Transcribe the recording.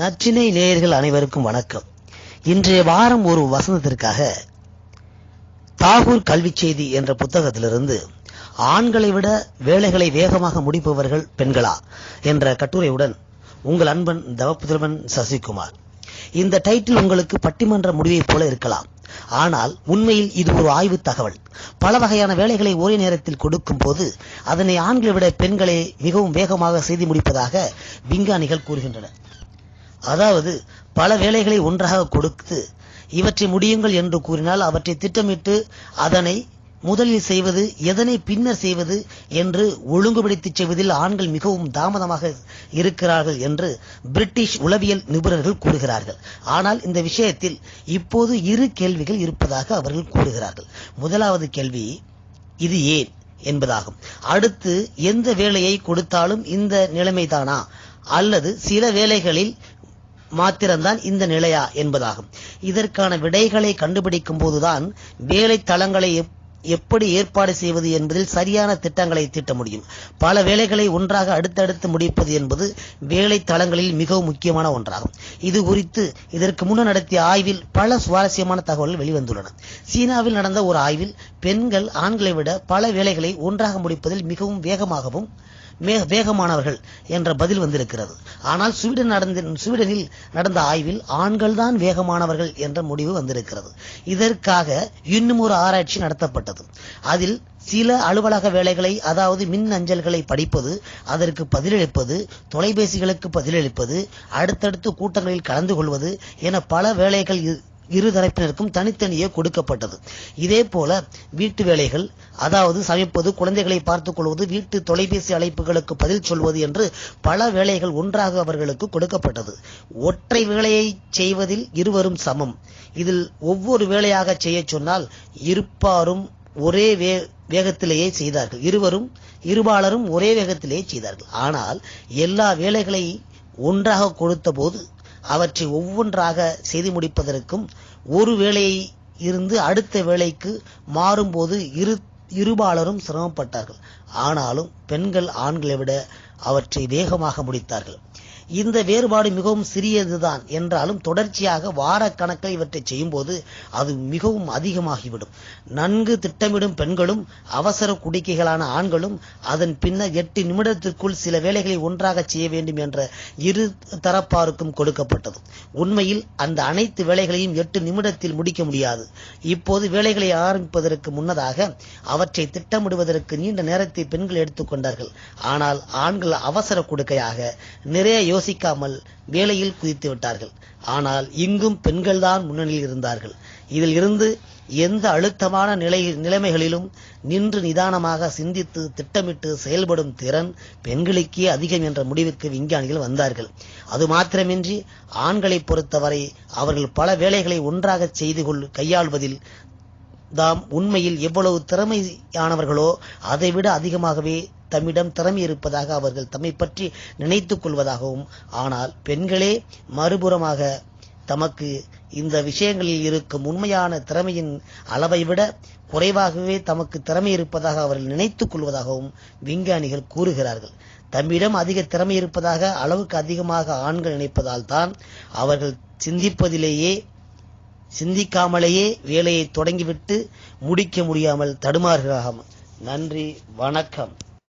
நச்சினை நேயர்கள் அனைவருக்கும் வணக்கம். இன்றைய வாரம் ஒரு வசனத்திற்காக தாகூர் கல்வி செய்தி என்ற புத்தகத்திலிருந்து ஆண்களை விட வேலைகளை வேகமாக முடிப்பவர்கள் பெண்களா என்ற கட்டுரையுடன் உங்கள் அன்பன் தவப்புதல்வன் சசிகுமார். இந்த டைட்டில் உங்களுக்கு பட்டிமன்ற முடிவைப் போல இருக்கலாம். ஆனால் உண்மையில் இது ஒரு ஆய்வு தகவல். பல வகையான வேலைகளை ஒரே நேரத்தில் கொடுக்கும் போது அதனை ஆண்களை விட பெண்களே மிகவும் வேகமாக செய்து முடிப்பதாக விஞ்ஞானிகள் கூறுகின்றனர். அதாவது பல வேலைகளை ஒன்றாக கொடுத்து இவற்றை முடியுங்கள் என்று கூறினால் அவற்றை திட்டமிட்டு அதனை முதலில் செய்வது எதனை பின்னர் செய்வது என்று ஒழுங்குபடுத்தி செய்வதில் ஆண்கள் மிகவும் தாமதமாக இருக்கிறார்கள் என்று பிரிட்டிஷ் உளவியல் நிபுணர்கள் கூறுகிறார்கள். ஆனால் இந்த விஷயத்தில் இப்போது இரு கேள்விகள் இருப்பதாக அவர்கள் கூறுகிறார்கள். முதலாவது கேள்வி இது ஏன் என்பதாகும். அடுத்து எந்த வேலையை கொடுத்தாலும் இந்த நிலைமைதானா? அல்லது சில வேலைகளில் மாத்திரம்தான் இந்த நிலையா என்பதாகும். இதற்கான விடைகளை கண்டுபிடிக்கும் போதுதான் வேலை தளங்களை எப்படி ஏற்பாடு செய்வது என்பதில் சரியான திட்டங்களை தீட்ட முடியும். பல வேலைகளை ஒன்றாக அடுத்தடுத்து முடிப்பது என்பது வேலை தளங்களில் மிகவும் முக்கியமான ஒன்றாகும். இது குறித்து இதற்கு முன்னர் நடத்திய ஆய்வில் பல சுவாரஸ்யமான தகவல்கள் வெளிவந்துள்ளன. சீனாவில் நடந்த ஒரு ஆய்வில் பெண்கள் ஆண்களை விட பல வேலைகளை ஒன்றாக முடிப்பதில் மிகவும் வேகமாகவும் வேகமானவர்கள் என்ற பதில் வந்திருக்கிறது. ஆனால் ஸ்வீடன் நடந்த ஸ்வீடனில் நடந்த ஆய்வில் ஆண்கள் தான் வேகமானவர்கள் என்ற முடிவு வந்திருக்கிறது. இதற்காக இன்னும் ஒரு ஆராய்ச்சி நடத்தப்பட்டது. அதில் சில அலுவலக வேலைகளை அதாவது மின் அஞ்சல்களை படிப்பது அதற்கு பதிலளிப்பது தொலைபேசிகளுக்கு பதிலளிப்பது அடுத்தடுத்து கூட்டங்களில் கலந்து கொள்வது என பல வேலைகள் இரு- தரப்பினருக்கும் தனித்தனியே கொடுக்கப்பட்டது. இதே போல வீட்டு வேலைகள் அதாவது சமைப்பது குழந்தைகளை பார்த்துக் கொள்வது வீட்டு தொலைபேசி அழைப்புகளுக்கு பதில் சொல்வது என்று பல வேலைகள் ஒன்றாக அவர்களுக்கு கொடுக்கப்பட்டது. ஒற்றை வேலையை செய்வதில் இருவரும் சமம். இதில் ஒவ்வொரு வேலையாக செய்யச் சொன்னால் இருப்பாரும் ஒரே வே வேகத்திலேயே செய்தார்கள். இருவரும் இருபாலரும் ஒரே வேகத்திலேயே செய்தார்கள். ஆனால் எல்லா வேலைகளை ஒன்றாக கொடுத்தபோது அவற்றை ஒவ்வொன்றாக செய்து முடிப்பதற்கும் ஒரு வேலையை இருந்து அடுத்த வேலைக்கு மாறும்போது இரு இருபாலரும் சிரமப்பட்டார்கள். ஆனாலும் பெண்கள் ஆண்களை விட அவற்றை வேகமாக முடித்தார்கள். இந்த வேறுபாடு மிகவும் சிறியதுதான். என்றாலும் தொடர்ச்சியாக வாரக்கணக்கில் இவற்றை செய்யும்போது அது மிகவும் அதிகமாகிவிடும். நன்கு திட்டமிடும் பெண்களும் அவசர குடிக்கைகளான ஆண்களும் அதன் பின்னர் எட்டு நிமிடத்திற்குள் சில வேலைகளை ஒன்றாக செய்ய வேண்டும் என்ற இரு தரப்பாருக்கும் கொடுக்கப்பட்டது. உண்மையில் அந்த அனைத்து வேலைகளையும் எட்டு நிமிடத்தில் முடிக்க முடியாது. இப்போது வேலைகளை ஆரம்பிப்பதற்கு முன்னதாக அவற்றை திட்டமிடுவதற்கு நீண்ட நேரத்தை பெண்கள் எடுத்துக்கொண்டார்கள் ஆனால் ஆண்கள் அவசர கொடுக்கையாக நிறைய யோசிக்காமல் வேலையில் குதித்து விட்டார்கள். ஆனால் இங்கும் பெண்கள்தான் முன்னணியில் இருந்தார்கள். இதில் இருந்து எந்த அழுத்தமான நிலை நிலைமைகளிலும் நின்று நிதானமாக சிந்தித்து திட்டமிட்டு செயல்படும் திறன் பெண்களுக்கே அதிகம் என்ற முடிவுக்கு விஞ்ஞானிகள் வந்தார்கள். அது மாத்திரமின்றி ஆண்களை பொறுத்தவரை அவர்கள் பல வேலைகளை ஒன்றாக செய்து கொள் கையாள்வதில் தாம் உண்மையில் எவ்வளவு திறமையானவர்களோ அதைவிட அதிகமாகவே தம்மிடம் திறமை இருப்பதாக அவர்கள் தம்மை பற்றி நினைத்துக் கொள்வதாகவும் ஆனால் பெண்களே மறுபுறமாக தமக்கு இந்த விஷயங்களில் இருக்கும் உண்மையான திறமையின் அளவை விட குறைவாகவே தமக்கு திறமை இருப்பதாக அவர்கள் நினைத்துக் கொள்வதாகவும் விஞ்ஞானிகள் கூறுகிறார்கள். தம்மிடம் அதிக திறமை இருப்பதாக அளவுக்கு அதிகமாக ஆண்கள் நினைப்பதால் தான் அவர்கள் சிந்திப்பதிலேயே சிந்திக்காமலேயே வேலையை தொடங்கிவிட்டு முடிக்க முடியாமல் தடுமாறுகிறார்கள். நன்றி வணக்கம்.